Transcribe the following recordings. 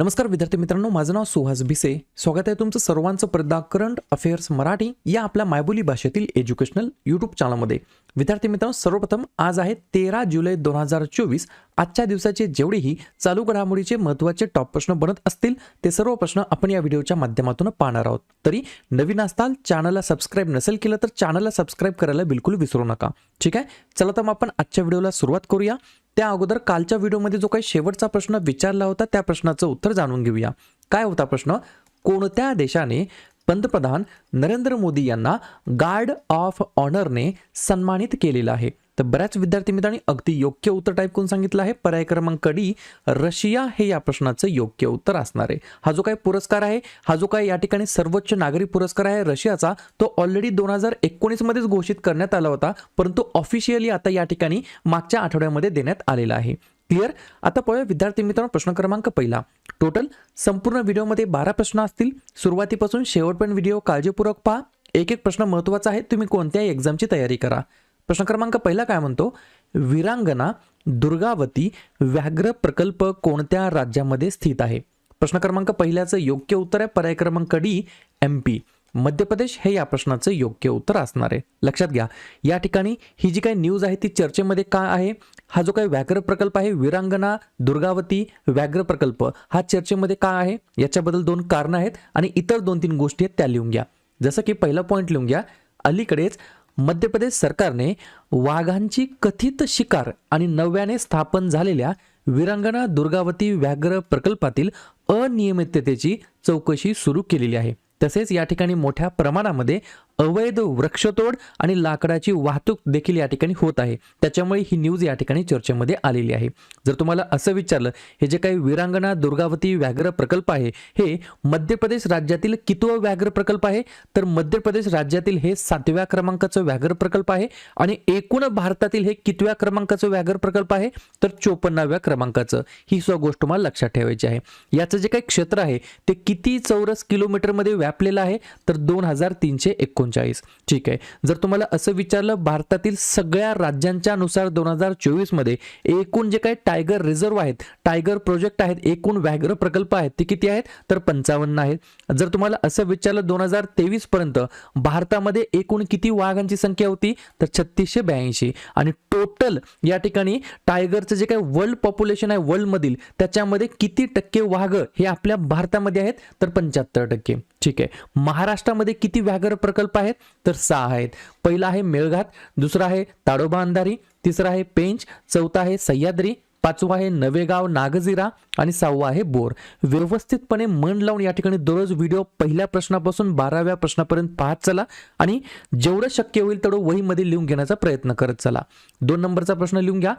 नमस्कार विद्यार्थी मित्रांनो. माझं नाव सुहास भिसे. स्वागत आहे तुमचं सर्वांचं प्रदा करंट अफेअर्स मराठी या आपल्या मायबोली भाषेतील एज्युकेशनल यूट्यूब चॅनलमध्ये. विद्यार्थी मित्रांनो सर्वप्रथम आज आहे तेरा जुलै दोन हजार चोवीस. आजच्या दिवसाचे जेवढेही चालू घडामोडीचे महत्त्वाचे टॉप प्रश्न बनत असतील ते सर्व प्रश्न आपण या व्हिडिओच्या माध्यमातून पाहणार आहोत. तरी नवीन असताल चॅनलला सबस्क्राईब नसेल केलं तर चॅनलला सबस्क्राईब करायला बिलकुल विसरू नका. ठीक आहे? चला तर मग आपण आजच्या व्हिडिओला सुरुवात करूया. त्या अगोदर कालच्या व्हिडिओमध्ये जो काही शेवटचा प्रश्न विचारला होता त्या प्रश्नाचं उत्तर जाणून घेऊया. काय होता प्रश्न? कोणत्या देशाने पंतप्रधान नरेंद्र मोदी यांना गार्ड ऑफ ऑनरने सन्मानित केलेलं आहे? तर बऱ्याच विद्यार्थी मित्रांनी अगदी योग्य उत्तर टाईप करून सांगितलं आहे. पर्याय क्रमांक डी रशिया हे या प्रश्नाचं योग्य उत्तर असणार आहे. हा जो काही पुरस्कार आहे हा जो काही या ठिकाणी सर्वोच्च नागरी पुरस्कार आहे रशियाचा तो ऑलरेडी दोन हजार एकोणीसमध्येच घोषित करण्यात आला होता परंतु ऑफिशियली आता या ठिकाणी मागच्या आठवड्यामध्ये देण्यात आलेला आहे. क्लिअर आता पळूया विद्यार्थी मित्रांनो प्रश्न क्रमांक पहिला. टोटल संपूर्ण व्हिडिओमध्ये बारा प्रश्न असतील. सुरुवातीपासून शेवटपर्यंत व्हिडिओ काळजीपूर्वक पहा. एक एक प्रश्न महत्त्वाचा आहे. तुम्ही कोणत्याही एक्झामची तयारी करा. प्रश्न क्रमांक पहिला काय म्हणतो? विरांगना दुर्गावती व्याघ्र प्रकल्प कोणत्या राज्यामध्ये स्थित आहे? प्रश्न क्रमांक पहिल्याचं योग्य उत्तर आहे. पर्याय क्रमांक D M P Madhya Pradesh हे या प्रश्नाचं योग्य उत्तर असणार आहे. लक्षात घ्या या ठिकाणी ही जी काही न्यूज आहे ती चर्चेमध्ये काय आहे? हा जो काही व्याघ्र प्रकल्प आहे विरांगना दुर्गावती व्याघ्र प्रकल्प हा चर्चेमध्ये काय आहे? याच्याबद्दल दोन कारणं आहेत आणि इतर दोन तीन गोष्टी आहेत त्या लिहून घ्या. जसं की पहिला पॉईंट लिहून घ्या अलीकडेच मध्य प्रदेश सरकारने वाघांची कथित शिकार आणि नव्याने स्थापन झालेल्या विरांगणा दुर्गावती व्याघ्र प्रकल्पातील अनियमिततेची चौकशी सुरू केलेली आहे. तसेच या ठिकाणी मोठ्या प्रमाणामध्ये अवैध वृक्षतोड आणि लाकडाची वाहतूक देखील या ठिकाणी होत आहे. त्याच्यामुळे ही न्यूज या ठिकाणी चर्चेमध्ये आलेली आहे. जर तुम्हाला असं विचारलं हे जे काही वीरांगणा दुर्गावती व्याघ्र प्रकल्प आहे हे मध्य प्रदेश राज्यातील कितव व्याघ्र प्रकल्प आहे? तर मध्य प्रदेश राज्यातील हे सातव्या क्रमांकाचं व्याघ्र प्रकल्प आहे आणि एकूण भारतातील हे कितव्या क्रमांकाचं व्याघ्र प्रकल्प आहे? तर चोपन्नाव्या क्रमांकाचं. ही सुद्धा गोष्ट मला लक्षात ठेवायची आहे. याचं जे काही क्षेत्र आहे ते किती चौरस किलोमीटरमध्ये व्यापलेला आहे तर दोन हजार तीनशे एकोणचाळीस. ठीक आहे. जर तुम्हाला असं विचारलं भारतातील सगळ्या राज्यांच्या नुसार दोन हजार चोवीसमध्ये एकूण जे काही टायगर रिझर्व आहेत टायगर प्रोजेक्ट आहेत एकूण व्याघ्र प्रकल्प आहेत ते किती आहेत? तर पंचावन्न आहेत. जर तुम्हाला असं विचारलं दोन हजार तेवीस पर्यंत भारतामध्ये एकूण किती वाघांची संख्या होती? तर छत्तीसशे ब्याऐंशी. आणि टोटल या ठिकाणी टायगरचं जे काही वर्ल्ड पॉप्युलेशन आहे वर्ल्डमधील त्याच्यामध्ये किती टक्के वाघ हे आपल्या भारतामध्ये आहेत? तर पंच्याहत्तर टक्के. ठीक आहे. महाराष्ट्रामध्ये किती व्याघ्र प्रकल्प आहेत? तर सहा आहेत. पहिला आहे मेळघाट दुसरा आहे ताडोबा अंधारी तिसरा आहे पेंच चौथा आहे सह्याद्री पाचवा आहे नवेगाव नागझिरा आणि सहावा आहे बोर. व्यवस्थितपणे मन लावून या ठिकाणी दररोज व्हिडिओ पहिल्या प्रश्नापासून बाराव्या प्रश्नापर्यंत पाहत चला आणि जेवढं शक्य होईल तेवढं वहीमध्ये लिहून घेण्याचा प्रयत्न करत चला. दोन नंबरचा प्रश्न लिहून घ्या.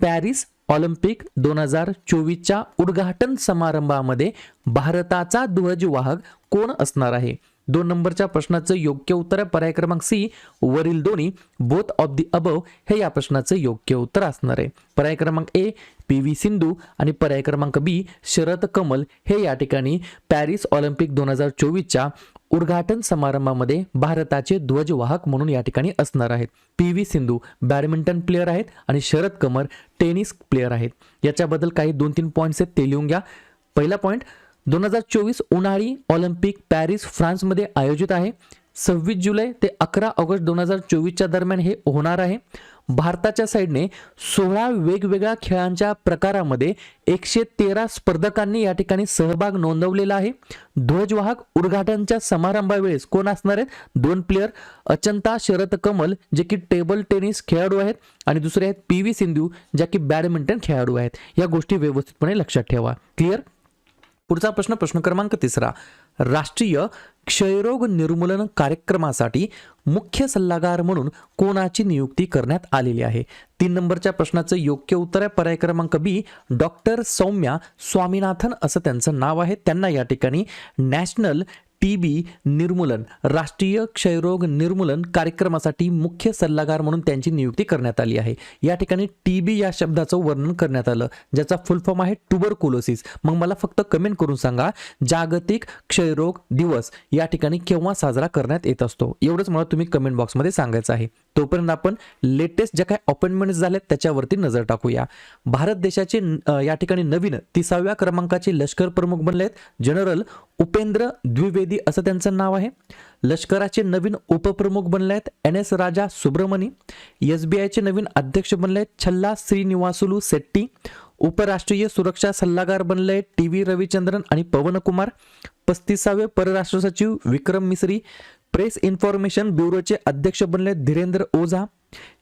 पॅरिस ऑलिम्पिक दोन हजार चोवीसच्या उद्घाटन समारंभामध्ये भारताचा ध्वजवाहक कोण असणार आहे? दोन नंबरच्या प्रश्नाचं योग्य उत्तर आहे पर्याय क्रमांक सी वरील दोन्ही बोथ ऑफ दी अबव हे या प्रश्नाचं योग्य उत्तर असणार आहे. पर्याय क्रमांक ए पी व्ही सिंधू आणि पर्याय क्रमांक बी शरद कमल. हे या ठिकाणी पॅरिस ऑलिम्पिक दोन हजार चोवीसच्या उद्घाटन समारंभामध्ये भारताचे ध्वजवाहक म्हणून या ठिकाणी असणार आहेत. P V Sindhu badminton player आहेत आणि शरद कमर टेनिस प्लेअर आहेत. याच्याबद्दल काही दोन तीन पॉईंट्स आहेत ते लिहून घ्या. पहिला पॉईंट दोन हजार चोवीस उन्हाळी ऑलिम्पिक पॅरिस फ्रान्समध्ये आयोजित आहे. सव्वीस जुलै ते अकरा ऑगस्ट दोन हजार चोवीसच्या दरम्यान हे होणार आहे. भारताच्या साईडने सोळा वेगवेगळ्या खेळांच्या प्रकारामध्ये एकशे तेरा स्पर्धकांनी या ठिकाणी सहभाग नोंदवलेला आहे. ध्वजवाहक उद्घाटनच्या समारंभावेळेस कोण असणार आहेत? दोन प्लेयर अचंता शरद कमल जे की टेबल टेनिस खेळाडू आहेत आणि दुसरे आहेत पी व्ही सिंधू ज्या की बॅडमिंटन खेळाडू आहेत. या गोष्टी व्यवस्थितपणे लक्षात ठेवा. क्लिअर पुढचा प्रश्न प्रश्न क्रमांक तिसरा. राष्ट्रीय क्षयरोग निर्मूलन कार्यक्रमासाठी मुख्य सल्लागार म्हणून कोणाची नियुक्ती करण्यात आलेली आहे? तीन नंबरच्या प्रश्नाचं योग्य उत्तर आहे. पर्याय क्रमांक बी डॉक्टर सौम्या स्वामीनाथन असं त्यांचं नाव आहे. त्यांना या ठिकाणी नॅशनल टी बी निर्मूलन राष्ट्रीय क्षयरोग निर्मूलन कार्यक्रमासाठी मुख्य सल्लागार म्हणून त्यांची नियुक्ती करण्यात आली आहे. या ठिकाणी टी बी या शब्दाचं वर्णन करण्यात आलं ज्याचा फुल फॉर्म आहे ट्युबरकुलोसिस मग मला फक्त कमेंट करून सांगा जागतिक क्षयरोग दिवस या ठिकाणी केव्हा साजरा करण्यात येत असतो? एवढंच मला तुम्ही कमेंट बॉक्समध्ये सांगायचं आहे. तोपर्यंत आपण लेटेस्ट ज्या काही अपॉइंटमेंट्स झाल्यात त्याच्यावरती नजर टाकूया. भारत देशाचे या ठिकाणी नवीन तिसाव्या क्रमांकाचे लष्कर प्रमुख बनले आहेत जनरल उपेंद्र द्विवेदी. असं त्यांचं नाव आहे. लष्कराचे नवीन उपप्रमुख बनले आहेत N S Raja Subramani. S B आयचे नवीन अध्यक्ष बनले आहेत छल्ला श्रीनिवासुलू सेट्टी उपराष्ट्रीय सुरक्षा सल्लागार बनले टी व्ही रविचंद्रन आणि पवन कुमार पस्तीसावे परराष्ट्र सचिव विक्रम मिश्री प्रेस इन्फॉर्मेशन ब्युरोचे अध्यक्ष बनले धीरेंद्र ओझा.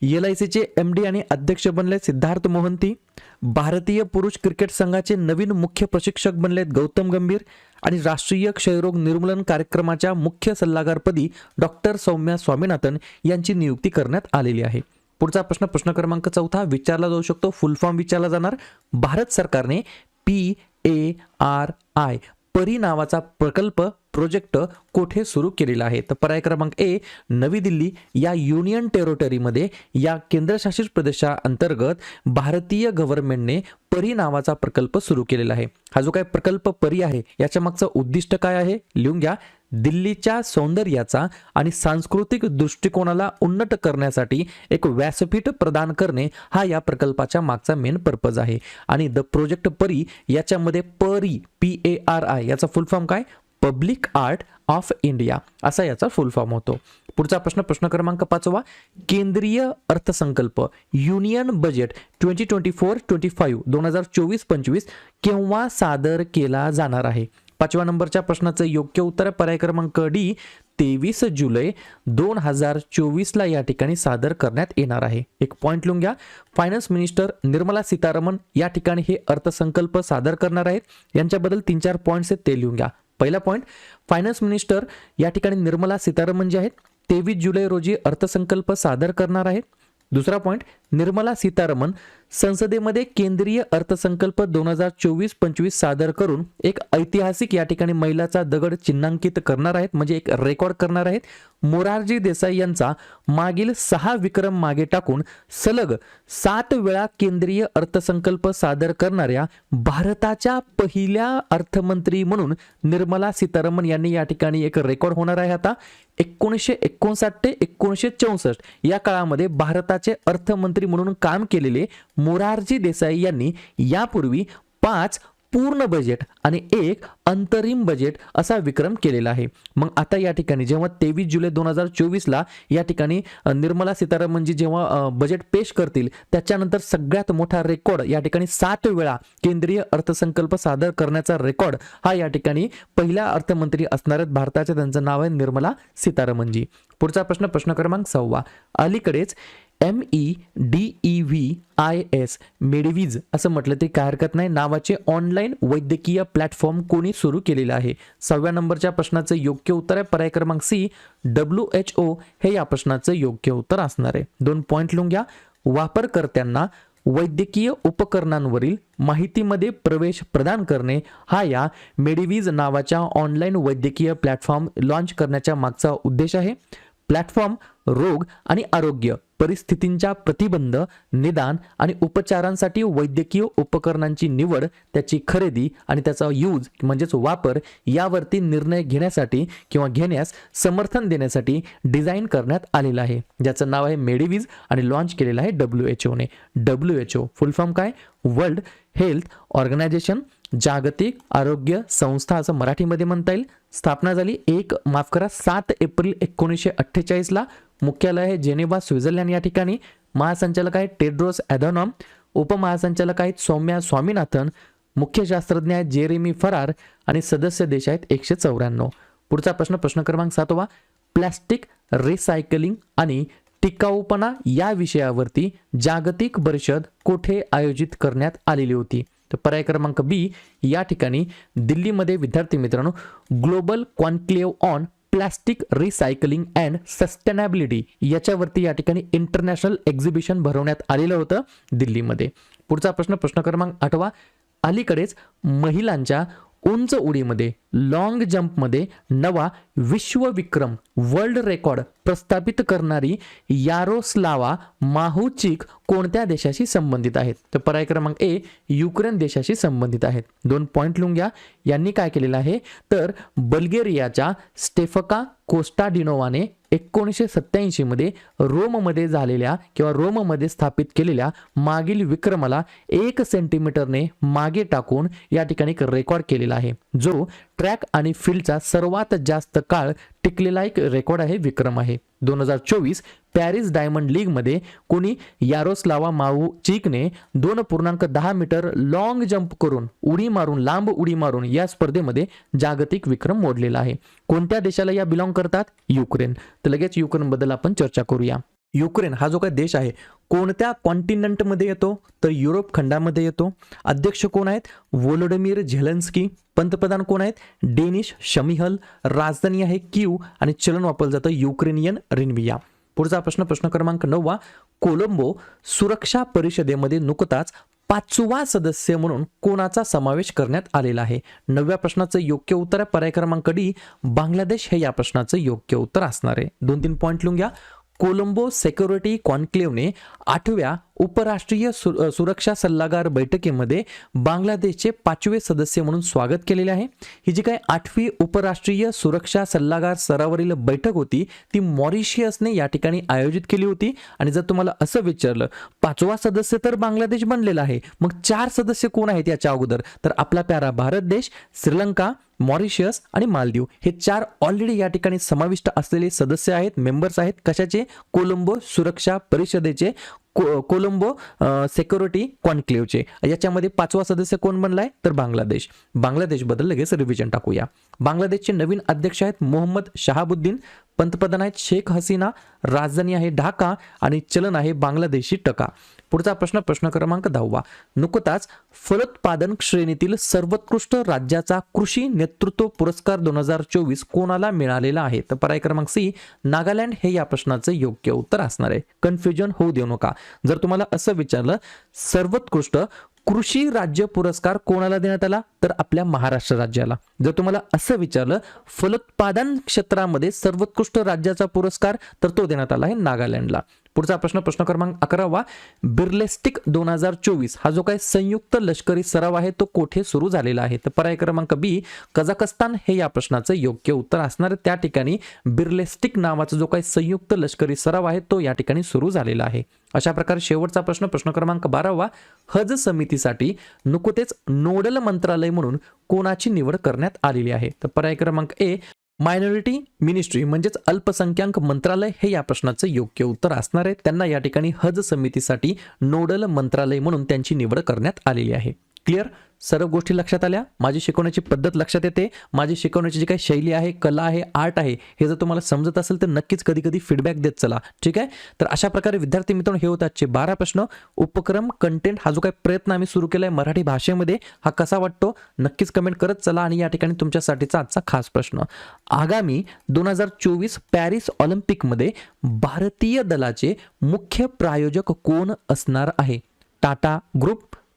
एल आय सीचे एम डी आणि अध्यक्ष बनले सिद्धार्थ मोहंती. भारतीय पुरुष क्रिकेट संघाचे नवीन मुख्य प्रशिक्षक बनलेत गौतम गंभीर आणि राष्ट्रीय क्षयरोग निर्मूलन कार्यक्रमाच्या मुख्य सल्लागारपदी डॉक्टर सौम्या स्वामीनाथन यांची नियुक्ती करण्यात आलेली आहे. पुढचा प्रश्न प्रश्न क्रमांक चौथा विचारला जाऊ शकतो. फुल फॉर्म विचारला जाणार. भारत सरकारने पी ए आर आय परी नावाचा प्रकल्प प्रोजेक्ट कोठे सुरू केलेला आहे? तर पर्याय क्रमांक ए नवी दिल्ली या युनियन टेरिटरीमध्ये या केंद्रशासित प्रदेशाअंतर्गत भारतीय गव्हर्नमेंटने परी नावाचा प्रकल्प सुरू केलेला आहे. हा जो काय प्रकल्प परी आहे याच्या मागचं उद्दिष्ट काय आहे? लिहून घ्या. दिल्लीच्या सौंदर्याचा आणि सांस्कृतिक दृष्टिकोनाला उन्नत करण्यासाठी एक व्यासपीठ प्रदान करणे हा या प्रकल्पाच्या मागचा मेन पर्पज आहे. आणि द प्रोजेक्ट परी याच्यामध्ये परी पी ए आर आय याचा फुल फॉर्म काय? पब्लिक आर्ट ऑफ इंडिया असा याचा फुल फॉर्म होतो. पुढचा प्रश्न प्रश्न क्रमांक पाचवा. केंद्रीय अर्थसंकल्प union budget twenty twenty four twenty five दोन हजार चोवीस पंचवीस केव्हा सादर केला जाणार आहे? पाचव्या नंबरच्या प्रश्नाचं योग्य उत्तर पर्याय क्रमांक डी तेवीस जुलै दोन हजार चोवीसला या ठिकाणी सादर करण्यात येणार आहे. एक पॉईंट लिहून घ्या. फायनान्स मिनिस्टर निर्मला सीतारामन या ठिकाणी हे अर्थसंकल्प सादर करणार आहेत. यांच्याबद्दल तीन चार पॉईंट्स आहेत ते लिहून घ्या. पहिला पॉईंट फायनान्स मिनिस्टर या ठिकाणी निर्मला सीतारामन जे आहेत तेवीस जुलै रोजी अर्थसंकल्प सादर करणार आहेत. दुसरा पॉईंट निर्मला सीतारामन संसदेमध्ये केंद्रीय अर्थसंकल्प दोन हजार चोवीस पंचवीस सादर करून एक ऐतिहासिक या ठिकाणी मैलाचा दगड चिन्हांकित करणार आहेत म्हणजे एक रेकॉर्ड करणार आहेत. मोरारजी देसाई यांचा मागील सहा विक्रम मागे टाकून सलग सात वेळा केंद्रीय अर्थसंकल्प सादर करणाऱ्या भारताच्या पहिल्या अर्थमंत्री म्हणून निर्मला सीतारामन यांनी या ठिकाणी एक रेकॉर्ड होणार आहे आता. एकोणीसशे एकोणसाठ ते एकोणीसशे चौसष्ट या काळामध्ये भारताचे अर्थमंत्री म्हणून काम केलेले मोरारजी देसाई यांनी यापूर्वी पाच पूर्ण बजेट आणि एक अंतरिम बजेट असा विक्रम केलेला आहे. मग आता या ठिकाणी जेव्हा तेवीस जुलै दोन हजार चोवीसला या ठिकाणी निर्मला सीतारामनजी जेव्हा बजेट पेश करतील त्याच्यानंतर सगळ्यात मोठा रेकॉर्ड या ठिकाणी सात वेळा केंद्रीय अर्थसंकल्प सादर करण्याचा रेकॉर्ड हा या ठिकाणी पहिला अर्थमंत्री असणाऱ्या भारताचे त्यांचं नाव आहे निर्मला सीतारामनजी. पुढचा प्रश्न प्रश्न क्रमांक सहावा अलीकडेच M E D I S मेडिवीज असं म्हटलं तरी काय हरकत नाही. नावाचे ऑनलाईन वैद्यकीय प्लॅटफॉर्म कोणी सुरू केलेलं आहे? सहाव्या नंबरच्या प्रश्नाचं योग्य उत्तर आहे. पर्याय क्रमांक सी डब्ल्यू एच ओ हे या प्रश्नाचं योग्य उत्तर असणार आहे. दोन पॉईंट लिहून घ्या. वापरकर्त्यांना वैद्यकीय उपकरणांवरील माहितीमध्ये प्रवेश प्रदान करणे हा या मेडिवीज नावाच्या ऑनलाईन वैद्यकीय प्लॅटफॉर्म लॉन्च करण्याच्या मागचा उद्देश आहे. प्लॅटफॉर्म रोग आणि आरोग्य परिस्थितींच्या प्रतिबंध निदान आणि उपचारांसाठी वैद्यकीय उपकरणांची निवड त्याची खरेदी आणि त्याचा यूज म्हणजेच वापर यावरती निर्णय घेण्यासाठी किंवा घेण्यास समर्थन देण्यासाठी डिझाईन करण्यात आलेलं आहे. ज्याचं नाव आहे मेडिवीज आणि लॉन्च केलेलं आहे W H one W H O full form काय? वर्ल्ड हेल्थ ऑर्गनायझेशन जागतिक आरोग्य संस्था असं मराठीमध्ये म्हणता येईल. स्थापना झाली एक माफ करा सात एप्रिल एकोणीसशे अठ्ठेचाळीसला. मुख्यालय आहे जेनेवा स्वित्झर्लंड या ठिकाणी. महासंचालक आहेत टेड्रोस ॲधॉनॉम उपमहासंचालक आहेत सौम्या स्वामीनाथन. मुख्य शास्त्रज्ञ आहेत जेरेमी फरार आणि सदस्य देश आहेत एकशे चौऱ्याण्णव. पुढचा प्रश्न प्रश्न क्रमांक सातवा. प्लॅस्टिक रिसायकलिंग आणि टिकाऊपणा या विषयावरती जागतिक परिषद कोठे आयोजित करण्यात आलेली होती? तर पर्याय क्रमांक बी या ठिकाणी दिल्लीमध्ये विद्यार्थी मित्रांनो global conclave on plastic recycling and sustainability याच्यावरती या ठिकाणी इंटरनॅशनल एक्झिबिशन भरवण्यात आलेलं होतं दिल्लीमध्ये. पुढचा प्रश्न प्रश्न क्रमांक आठवा. अलीकडेच महिलांच्या उंच उडीमध्ये लॉंग जंपमध्ये नवा विश्वविक्रम वर्ल्ड रेकॉर्ड प्रस्थापित करणारी यारोस्लावा माहुचिक कोणत्या देशाशी संबंधित आहेत? तर पर्याय क्रमांक ए युक्रेन देशाशी संबंधित आहेत. दोन पॉईंट लिहून घ्या. यांनी काय केलेलं आहे? तर बल्गेरियाच्या स्टेफका कोस्टाडिनोवाने एकोणीसशे सत्त्याऐंशीमध्ये रोममध्ये झालेल्या किंवा रोममध्ये स्थापित केलेल्या मागील विक्रमाला एक सेंटीमीटरने मागे टाकून या ठिकाणी रेकॉर्ड केलेला आहे. जो ट्रॅक आणि फील्डचा सर्वात जास्त काळ टिकलेला एक रेकॉर्ड आहे विक्रम आहे. दोन हजार चोवीस पॅरिस डायमंड लीगमध्ये कोणी यारोस्लावा माऊ चिकने दोन पूर्णांक दहा मीटर लॉंग जम्प करून उडी मारून लांब उडी मारून या स्पर्धेमध्ये जागतिक विक्रम मोडलेला आहे. कोणत्या देशाला या बिलॉंग करतात? युक्रेन. तर लगेच युक्रेनबद्दल आपण चर्चा करूया. युक्रेन हा जो काही देश आहे कोणत्या कॉन्टिनेंटमध्ये येतो? तर युरोप खंडामध्ये येतो. अध्यक्ष कोण आहेत? वोलोडमीर झेलन्स्की. पंतप्रधान कोण आहेत? Denys Shmyhal. राजधानी आहे क्यू आणि चलन वापरलं जातं युक्रेनियन रिनविया. पुढचा प्रश्न प्रश्न क्रमांक नववा कोलंबो सुरक्षा परिषदेमध्ये नुकताच पाचवा सदस्य म्हणून कोणाचा समावेश करण्यात आलेला आहे? नवव्या प्रश्नाचं योग्य उत्तर आहे. पर्याय क्रमांक डी बांगलादेश हे या प्रश्नाचं योग्य उत्तर असणार आहे. दोन तीन पॉईंट लिहून घ्या. कोलंबो सेक्युरिटी कॉन्क्लेव्हने आठव्या उपराष्ट्रीय सु सुरक्षा सल्लागार बैठकीमध्ये बांगलादेशचे पाचवे सदस्य म्हणून स्वागत केलेले आहे. ही जी काय आठवी उपराष्ट्रीय सुरक्षा सल्लागार स्तरावरील बैठक होती ती मॉरिशियसने या ठिकाणी आयोजित केली होती. आणि जर तुम्हाला असं विचारलं पाचवा सदस्य तर बांगलादेश बनलेला आहे मग चार सदस्य कोण आहेत याच्या अगोदर? तर आपला प्यारा भारत देश श्रीलंका मॉरिशियस आणि मालदीव. हे चार ऑलरेडी या ठिकाणी समाविष्ट असलेले सदस्य आहेत मेंबर्स आहेत. कशाचे? कोलंबो सुरक्षा परिषदेचे. को कोलंबो सेक्युरिटी कॉन्क्लेव्हचे याच्यामध्ये पाचवा सदस्य कोण बनलाय? तर बांगलादेश. बांगलादेशबद्दल लगेच रिव्हिजन टाकूया. बांगलादेशचे नवीन अध्यक्ष आहेत मोहम्मद शहाबुद्दीन पंतप्रधान आहेत शेख हसीना राजधानी आहे ढाका आणि चलन आहे बांगलादेशी टका. पुढचा प्रश्न प्रश्न क्रमांक दहावा. नुकताच फलोत्पादन श्रेणीतील सर्वोत्कृष्ट राज्याचा कृषी नेतृत्व पुरस्कार दोन हजार चोवीस कोणाला मिळालेला आहे? तर पर्याय क्रमांक सी नागालँड. हे या प्रश्नाचं योग्य उत्तर असणार आहे. कन्फ्युजन होऊ देऊ नका. जर तुम्हाला असं विचारलं सर्वोत्कृष्ट कृषी राज्य पुरस्कार कोणाला देण्यात आला? तर आपल्या महाराष्ट्र राज्याला. जर तुम्हाला असं विचारलं फलोत्पादन क्षेत्रामध्ये सर्वोत्कृष्ट राज्याचा पुरस्कार तर तो देण्यात आला आहे नागालँडला. पुढचा प्रश्न प्रश्न क्रमांक अकरावा. बिर्लेस्टिक दोन हजार चोवीस हा जो काय संयुक्त लष्करी सराव आहे तो कोठे सुरू झालेला आहे? तर पर्याय क्रमांक बी कझाकस्तान हे या प्रश्नाचं योग्य उत्तर असणार त्या ठिकाणी बिर्लेस्टिक नावाचा जो काही संयुक्त लष्करी सराव आहे तो या ठिकाणी सुरू झालेला आहे. अशा प्रकारे शेवटचा प्रश्न प्रश्न क्रमांक बारावा. हज समितीसाठी नुकतेच नोडल मंत्रालय म्हणून कोणाची निवड करण्यात आलेली आहे? तर पर्याय क्रमांक ए मायनॉरिटी मिनिस्ट्री म्हणजेच अल्पसंख्याक मंत्रालय हे या प्रश्नाचं योग्य उत्तर असणार आहे. त्यांना या ठिकाणी हज समितीसाठी नोडल मंत्रालय म्हणून त्यांची निवड करण्यात आलेली आहे. क्लिअर सर्व गोष्टी लक्षात आल्या? माझी शिकवण्याची पद्धत लक्षात येते? माझी शिकवण्याची जी काही शैली आहे कला आहे आर्ट आहे हे जर तुम्हाला समजत असेल तर नक्कीच कधी कधी फीडबॅक देत चला. ठीक आहे? तर अशा प्रकारे विद्यार्थी मित्रांनो हे होतात आजचे बारा प्रश्न. उपक्रम कंटेंट हा जो काही प्रयत्न आम्ही सुरू केला आहे मराठी भाषेमध्ये हा कसा वाटतो? नक्कीच कमेंट करत चला आणि या ठिकाणी तुमच्यासाठीचा आजचा खास प्रश्न. आगामी दोन हजार चोवीस पॅरिस ऑलिम्पिकमध्ये भारतीय दलाचे मुख्य प्रायोजक कोण असणार आहे? Tata group